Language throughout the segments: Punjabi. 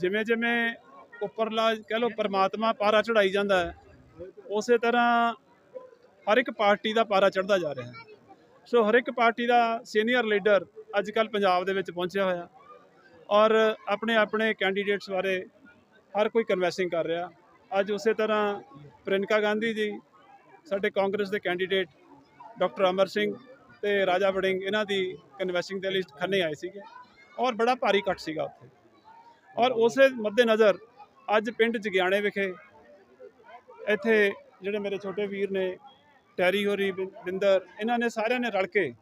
ਜਿਵੇਂ ਜਿਵੇਂ ਉੱਪਰਲਾ ਕਹਿ ਲਓ ਪਰਮਾਤਮਾ ਪਾਰਾ ਚੜਾਈ ਜਾਂਦਾ ਹੈ, ਉਸੇ ਤਰ੍ਹਾਂ ਹਰ ਇੱਕ ਪਾਰਟੀ ਦਾ ਪਾਰਾ ਚੜਦਾ ਜਾ ਰਿਹਾ ਹੈ। ਸੋ ਹਰ ਇੱਕ ਪਾਰਟੀ ਦਾ ਸੀਨੀਅਰ ਲੀਡਰ ਅੱਜ ਕੱਲ ਪੰਜਾਬ ਦੇ ਵਿੱਚ ਪਹੁੰਚਿਆ ਹੋਇਆ ਔਰ ਆਪਣੇ ਆਪਣੇ ਕੈਂਡੀਡੇਟਸ ਬਾਰੇ ਹਰ ਕੋਈ ਕਨਵੈਸਿੰਗ ਕਰ ਰਿਹਾ। ਅੱਜ ਉਸੇ ਤਰ੍ਹਾਂ ਪ੍ਰਿੰਕਾ ਗਾਂਧੀ ਜੀ, ਸਾਡੇ ਕਾਂਗਰਸ ਦੇ ਕੈਂਡੀਡੇਟ ਡਾਕਟਰ ਅਮਰ ਸਿੰਘ ਤੇ ਰਾਜਾ ਵੜਿੰਗ, ਇਹਨਾਂ ਦੀ ਕਨਵੈਸਿੰਗ ਦੇ ਲਈ ਖੰਨੇ ਆਏ ਸੀਗੇ ਔਰ ਬੜਾ ਭਾਰੀ ਇਕੱਠ ਸੀਗਾ ਉੱਥੇ। ਔਰ ਉਸੇ ਮੱਦੇਨਜ਼ਰ ਅੱਜ ਪਿੰਡ ਜਗਿਆਣੇ ਵਿਖੇ ਇੱਥੇ ਜਿਹੜੇ ਮੇਰੇ ਛੋਟੇ ਵੀਰ ਨੇ, ਟੈਰੀ ਹੋਰੀ, ਬਿੰ- ਬਿੰਦਰ, ਇਹਨਾਂ ਨੇ ਸਾਰਿਆਂ ਨੇ ਰਲ ਕੇ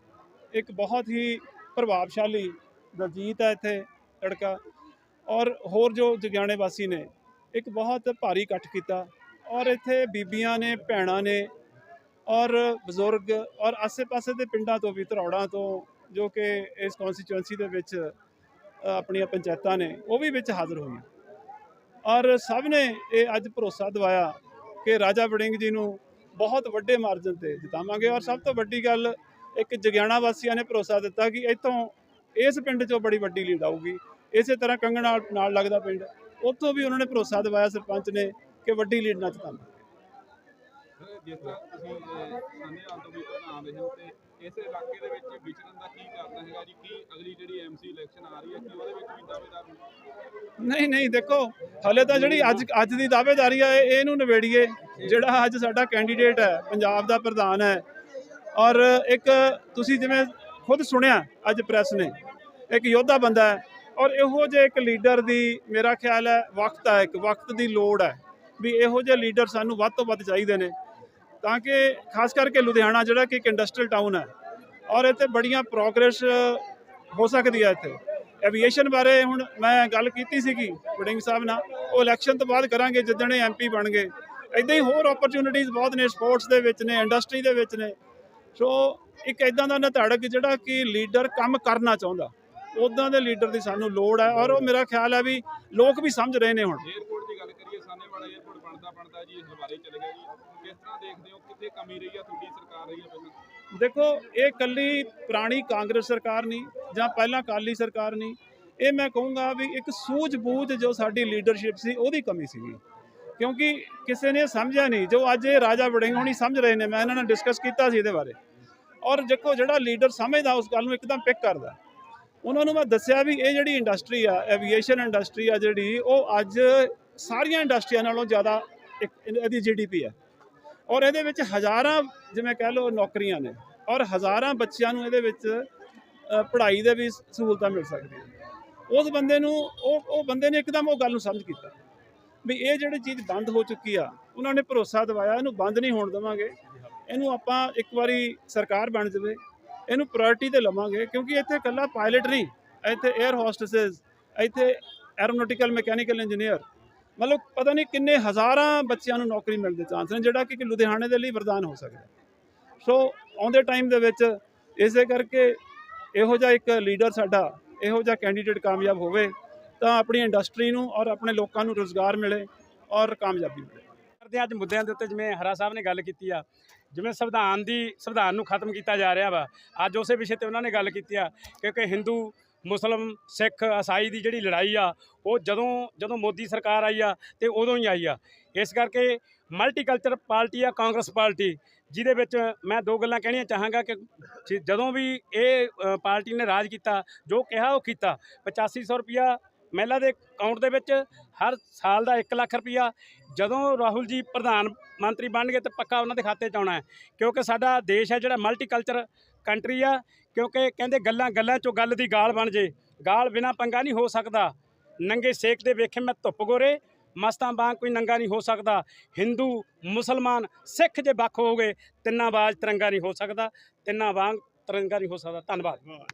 ਇੱਕ ਬਹੁਤ ਹੀ ਪ੍ਰਭਾਵਸ਼ਾਲੀ ਦਲਜੀਤ ਹੈ ਇੱਥੇ ਲੜਕਾ ਔਰ ਹੋਰ ਜੋ ਜਗਿਆਣੇ ਵਾਸੀ ਨੇ, ਇੱਕ ਬਹੁਤ ਭਾਰੀ ਇਕੱਠ ਕੀਤਾ ਔਰ ਇੱਥੇ ਬੀਬੀਆਂ ਨੇ, ਭੈਣਾਂ ਨੇ ਔਰ ਬਜ਼ੁਰਗ ਔਰ ਆਸੇ-ਪਾਸੇ ਦੇ ਪਿੰਡਾਂ ਤੋਂ ਵੀ, ਧਰੌੜਾਂ ਤੋਂ ਜੋ ਕਿ ਇਸ ਕਨਸਟੀਚੁਐਂਸੀ ਦੇ ਵਿੱਚ ਆਪਣੀਆਂ ਪੰਚਾਇਤਾਂ ਨੇ, ਉਹ ਵੀ ਵਿੱਚ ਹਾਜ਼ਰ ਹੋਈਆਂ। ਔਰ ਸਭ ਨੇ ਇਹ ਅੱਜ ਭਰੋਸਾ ਦਿਵਾਇਆ ਕਿ ਰਾਜਾ ਵੜਿੰਗ ਜੀ ਨੂੰ ਬਹੁਤ ਵੱਡੇ ਮਾਰਜਨ ਤੇ ਜਿਤਾਵਾਂਗੇ। ਔਰ ਸਭ ਤੋਂ ਵੱਡੀ ਗੱਲ, ਇੱਕ ਜਗਿਆਣਾ ਵਾਸੀਆਂ ਨੇ ਭਰੋਸਾ ਦਿੱਤਾ ਕਿ ਇੱਥੋਂ ਇਸ ਪਿੰਡ 'ਚੋਂ ਬੜੀ ਵੱਡੀ ਲੀਡ ਆਊਗੀ। ਇਸੇ ਤਰ੍ਹਾਂ ਕੰਗਣ ਨਾਲ ਨਾਲ ਲੱਗਦਾ ਪਿੰਡ, ਉੱਥੋਂ ਵੀ ਉਹਨਾਂ ਨੇ ਭਰੋਸਾ ਦਿਵਾਇਆ ਸਰਪੰਚ ਨੇ ਕਿ ਵੱਡੀ ਲੀਡ ਨਾਲ ਜਿਤਾਵਾਂਗੇ। ਸਰ, ਜਿਸ ਤਰ੍ਹਾਂ ਤੁਸੀਂ ਅਹ, ਸਾਨੇਹਾਲ ਤੋਂ ਵੀ ਹੋ ਤੇ ਇਸ ਇਲਾਕੇ ਦੇ ਵਿੱਚ ਵਿਚਰਨ ਦਾ ਕੀ ਕਾਰਨ ਹੈਗਾ ਜੀ? ਕੀ ਅਗਲੀ ਜਿਹੜੀ ਐਮਸੀ ਇਲੈਕਸ਼ਨ ਆ ਰਹੀ ਹੈ ਕੀ ਉਹਦੇ ਵਿੱਚ ਵੀ ਦਾਅਵੇਦਾਰ ਨਹੀਂ ਨਹੀਂ ਦੇਖੋ ਹਲੇ ਤਾਂ ਜਿਹੜੀ ਅੱਜ ਅੱਜ ਦੀ ਦਾਅਵੇਦਾਰੀ ਹੈ ਇਹਨੂੰ ਨਿਬੇੜੀਏ। ਜਿਹੜਾ ਅੱਜ ਸਾਡਾ ਕੈਂਡੀਡੇਟ ਹੈ ਪੰਜਾਬ ਦਾ ਪ੍ਰਧਾਨ ਹੈ ਔਰ ਇੱਕ ਤੁਸੀਂ ਜਿਵੇਂ ਖੁਦ ਸੁਣਿਆ ਅੱਜ ਪ੍ਰੈਸ ਨੇ ਇੱਕ ਯੋਧਾ ਬੰਦਾ ਹੈ ਔਰ ਇਹੋ ਜਿਹੇ ਇੱਕ ਲੀਡਰ ਦੀ ਮੇਰਾ ਖਿਆਲ ਹੈ ਵਕਤ ਹੈ ਇੱਕ ਵਕਤ ਦੀ ਲੋੜ ਹੈ ਵੀ ਇਹੋ ਜਿਹੇ ਲੀਡਰ ਸਾਨੂੰ ਵੱਧ ਤੋਂ ਵੱਧ ਚਾਹੀਦੇ ਨੇ। ਤਾਂ ਕਿ ਖਾਸ ਕਰਕੇ ਲੁਧਿਆਣਾ ਜਿਹੜਾ ਕਿ ਇੱਕ ਇੰਡਸਟਰੀਅਲ ਟਾਊਨ ਹੈ ਔਰ ਇੱਥੇ ਬੜੀਆਂ ਪ੍ਰੋਗਰੈਸ ਹੋ ਸਕਦੀ ਹੈ ਇੱਥੇ। ਐਵੀਏਸ਼ਨ ਬਾਰੇ ਹੁਣ ਮੈਂ ਗੱਲ ਕੀਤੀ ਸੀਗੀ ਵਡਿੰਗ ਸਾਹਿਬ ਨਾਲ। ਉਹ ਇਲੈਕਸ਼ਨ ਤੋਂ ਬਾਅਦ ਕਰਾਂਗੇ ਜਿੱਦਣ ਇਹ ਐਮਪੀ ਬਣ ਗਏ ਇਦਾਂ ਹੀ ਹੋਰ ਓਪਰਚ्युनिटीज ਬਹੁਤ ਨੇ ਸਪੋਰਟਸ ਦੇ ਵਿੱਚ ਨੇ ਇੰਡਸਟਰੀ ਦੇ ਵਿੱਚ ਨੇ। ਸੋ ਇੱਕ ਇਦਾਂ ਦਾ ਨਤੜਕ ਜਿਹੜਾ ਕਿ ਲੀਡਰ ਕੰਮ ਕਰਨਾ ਚਾਹੁੰਦਾ। ਉਦਾਂ ਦੇ ਲੀਡਰ ਦੀ ਸਾਨੂੰ ਲੋੜ ਹੈ ਔਰ ਉਹ ਮੇਰਾ ਖਿਆਲ ਹੈ ਵੀ ਲੋਕ ਵੀ ਸਮਝ ਰਹੇ ਨੇ ਹੁਣ। ਬਣਦਾ ਚਲੇ ਗਿਆ ਜੀ। ਕਿਸ ਤਰ੍ਹਾਂ ਦੇਖਦੇ ਹੋ, ਕਿੱਥੇ ਕਮੀ ਰਹੀ ਹੈ ਤੁਹਾਡੀ ਸਰਕਾਰ ਰਹੀ ਹੈ ਪਹਿਲਾਂ? ਦੇਖੋ, ਇਹ ਕੱਲੀ ਪੁਰਾਣੀ ਕਾਂਗਰਸ ਸਰਕਾਰ ਨਹੀਂ, ਜਾਂ ਪਹਿਲਾਂ ਕਾਲੀ ਸਰਕਾਰ ਨਹੀਂ। ਇਹ ਮੈਂ ਕਹੂੰਗਾ ਵੀ ਇੱਕ ਸੂਝ-ਬੂਝ ਜੋ ਸਾਡੀ ਲੀਡਰਸ਼ਿਪ ਸੀ, ਉਹਦੀ ਕਮੀ ਸੀਗੀ। ਕਿਉਂਕਿ ਕਿਸੇ ਨੇ ਸਮਝਿਆ ਨਹੀਂ, ਜੋ ਅੱਜ ਇਹ ਰਾਜਾ ਵੜਿੰਗ ਹੋਣੀ ਸਮਝ ਰਹੇ ਨੇ, ਮੈਂ ਇਹਨਾਂ ਨਾਲ ਡਿਸਕਸ ਕੀਤਾ ਸੀ ਇਹਦੇ ਬਾਰੇ। ਔਰ ਦੇਖੋ, ਜਿਹੜਾ ਲੀਡਰ ਸਮਝਦਾ, ਉਸ ਗੱਲ ਨੂੰ ਇੱਕਦਮ ਪਿਕ ਕਰਦਾ। ਉਹਨਾਂ ਨੂੰ ਮੈਂ ਦੱਸਿਆ ਵੀ ਇਹ ਜਿਹੜੀ ਇੰਡਸਟਰੀ ਆ ਐਵੀਏਸ਼ਨ ਇੰਡਸਟਰੀ ਆ ਜਿਹੜੀ, ਉਹ ਅੱਜ ਸਾਰੀਆਂ ਇੰਡਸਟਰੀਆਂ ਨਾਲੋਂ ਜ਼ਿਆਦਾ ਇਹਦੀ ਜੀਡੀਪੀ ਹੈ। ਔਰ ਇਹਦੇ ਵਿੱਚ ਹਜ਼ਾਰਾਂ ਜਿਵੇਂ ਕਹਿ ਲਓ ਨੌਕਰੀਆਂ ਨੇ ਔਰ ਹਜ਼ਾਰਾਂ ਬੱਚਿਆਂ ਨੂੰ ਇਹਦੇ ਵਿੱਚ ਪੜ੍ਹਾਈ ਦੇ ਵੀ ਸਹੂਲਤਾਂ ਮਿਲ ਸਕਦੀਆਂ ਉਸ ਬੰਦੇ ਨੂੰ ਉਹ ਉਹ ਬੰਦੇ ਨੇ ਇੱਕਦਮ ਉਹ ਗੱਲ ਨੂੰ ਸਮਝ ਕੀਤਾ ਵੀ ਇਹ ਜਿਹੜੀ ਚੀਜ਼ ਬੰਦ ਹੋ ਚੁੱਕੀ ਆ, ਉਹਨਾਂ ਨੇ ਭਰੋਸਾ ਦਿਵਾਇਆ, ਇਹਨੂੰ ਬੰਦ ਨਹੀਂ ਹੋਣ ਦੇਵਾਂਗੇ। ਇਹਨੂੰ ਆਪਾਂ ਇੱਕ ਵਾਰੀ ਸਰਕਾਰ ਬਣ ਜਾਵੇ, ਇਹਨੂੰ ਪ੍ਰਾਇੋਰਟੀ ਤੇ ਲਵਾਂਗੇ ਕਿਉਂਕਿ ਇੱਥੇ ਇਕੱਲਾ ਪਾਇਲਟ ਨਹੀਂ, ਇੱਥੇ 에ਅਰ ਹੋਸਟਸਸ ਇੱਥੇ ਐਰੋਨੋਟਿਕਲ ਮੈਕੈਨੀਕਲ ਇੰਜੀਨੀਅਰ ਮਤਲਬ ਪਤਾ ਨਹੀਂ ਕਿੰਨੇ ਹਜ਼ਾਰਾਂ ਬੱਚਿਆਂ ਨੂੰ ਨੌਕਰੀ ਮਿਲਣ ਦੇ ਚਾਂਸ ਨੇ, ਜਿਹੜਾ ਕਿ ਲੁਧਿਆਣੇ ਦੇ ਲਈ ਵਰਦਾਨ ਹੋ ਸਕਦਾ ਸੋ ਆਉਂਦੇ ਟਾਈਮ ਦੇ ਵਿੱਚ ਇਸੇ ਕਰਕੇ ਇਹੋ ਜਿਹਾ ਇੱਕ ਲੀਡਰ ਸਾਡਾ, ਇਹੋ ਜਿਹਾ ਕੈਂਡੀਡੇਟ ਕਾਮਯਾਬ ਹੋਵੇ ਤਾਂ ਆਪਣੀ ਇੰਡਸਟਰੀ ਨੂੰ ਔਰ ਆਪਣੇ ਲੋਕਾਂ ਨੂੰ ਰੋਜ਼ਗਾਰ ਮਿਲੇ ਔਰ ਕਾਮਯਾਬੀ ਮਿਲੇ। ਕਰਦੇ ਅੱਜ ਮੁੱਦਿਆਂ ਦੇ ਉੱਤੇ, ਜਿਵੇਂ ਹਰਾ ਸਾਹਿਬ ਨੇ ਗੱਲ ਕੀਤੀ ਆ, ਜਿਵੇਂ ਸੰਵਿਧਾਨ ਦੀ, ਸੰਵਿਧਾਨ ਨੂੰ ਖਤਮ ਕੀਤਾ ਜਾ ਰਿਹਾ ਵਾ। ਅੱਜ ਉਸੇ ਵਿਸ਼ੇ ਤੇ ਉਹਨਾਂ ਨੇ ਗੱਲ ਕੀਤੀ ਆ ਕਿਉਂਕਿ ਹਿੰਦੂ ਮੁਸਲਮ ਸਿੱਖ ਇਸਾਈ ਦੀ ਜਿਹੜੀ ਲੜਾਈ ਆ, ਉਹ ਜਦੋਂ ਜਦੋਂ ਮੋਦੀ ਸਰਕਾਰ ਆਈ ਆ ਤੇ ਉਦੋਂ ਹੀ ਆਈ ਆ। ਇਸ ਕਰਕੇ ਮਲਟੀਕਲਚਰ ਪਾਰਟੀ ਆ, ਕਾਂਗਰਸ ਪਾਰਟੀ, ਜਿਹਦੇ ਵਿੱਚ ਮੈਂ ਦੋ ਗੱਲਾਂ ਕਹਿਣੀਆਂ ਚਾਹਾਂਗਾ ਕਿ ਜਦੋਂ ਵੀ ਇਹ ਪਾਰਟੀ ਨੇ ਰਾਜ ਕੀਤਾ, ਜੋ ਕਿਹਾ ਉਹ ਕੀਤਾ 8500 ਰੁਪਿਆ ਮਹਿਲਾ ਦੇ ਅਕਾਊਂਟ ਦੇ ਵਿੱਚ ਹਰ ਸਾਲ ਦਾ 1 ਲੱਖ ਰੁਪਿਆ ਜਦੋਂ ਰਾਹੁਲ ਜੀ ਪ੍ਰਧਾਨ ਮੰਤਰੀ ਬਣਨਗੇ ਤੇ ਪੱਕਾ ਉਹਨਾਂ ਦੇ ਖਾਤੇ 'ਚ ਆਉਣਾ ਹੈ। ਕਿਉਂਕਿ ਸਾਡਾ ਦੇਸ਼ ਹੈ ਜਿਹੜਾ ਮਲਟੀਕਲਚਰ ਕੰਟਰੀ ਆ, ਕਿਉਂਕਿ ਕਹਿੰਦੇ ਗੱਲਾਂ ਗੱਲਾਂ 'ਚੋਂ ਗੱਲ ਦੀ ਗਾਲ ਬਣ ਜੇ। ਗਾਲ ਬਿਨਾ ਪੰਗਾ ਨਹੀਂ ਹੋ ਸਕਦਾ। ਨੰਗੇ ਸੇਕ ਦੇ ਵੇਖੇ ਮੈਂ ਧੁੱਪ ਗੋਰੇ, ਮਸਤਾਂ ਵਾਂਗ ਕੋਈ ਨੰਗਾ ਨਹੀਂ ਹੋ ਸਕਦਾ। ਹਿੰਦੂ, ਮੁਸਲਮਾਨ, ਸਿੱਖ ਜੇ ਵੱਖ ਹੋ ਗਏ ਤਿੰਨਾਂ ਬਾਜ ਤਿਰੰਗਾ ਨਹੀਂ ਹੋ ਸਕਦਾ। ਤਿੰਨਾਂ ਵਾਂਗ ਤਿਰੰਗਾ ਨਹੀਂ ਹੋ ਸਕਦਾ। ਧੰਨਵਾਦ।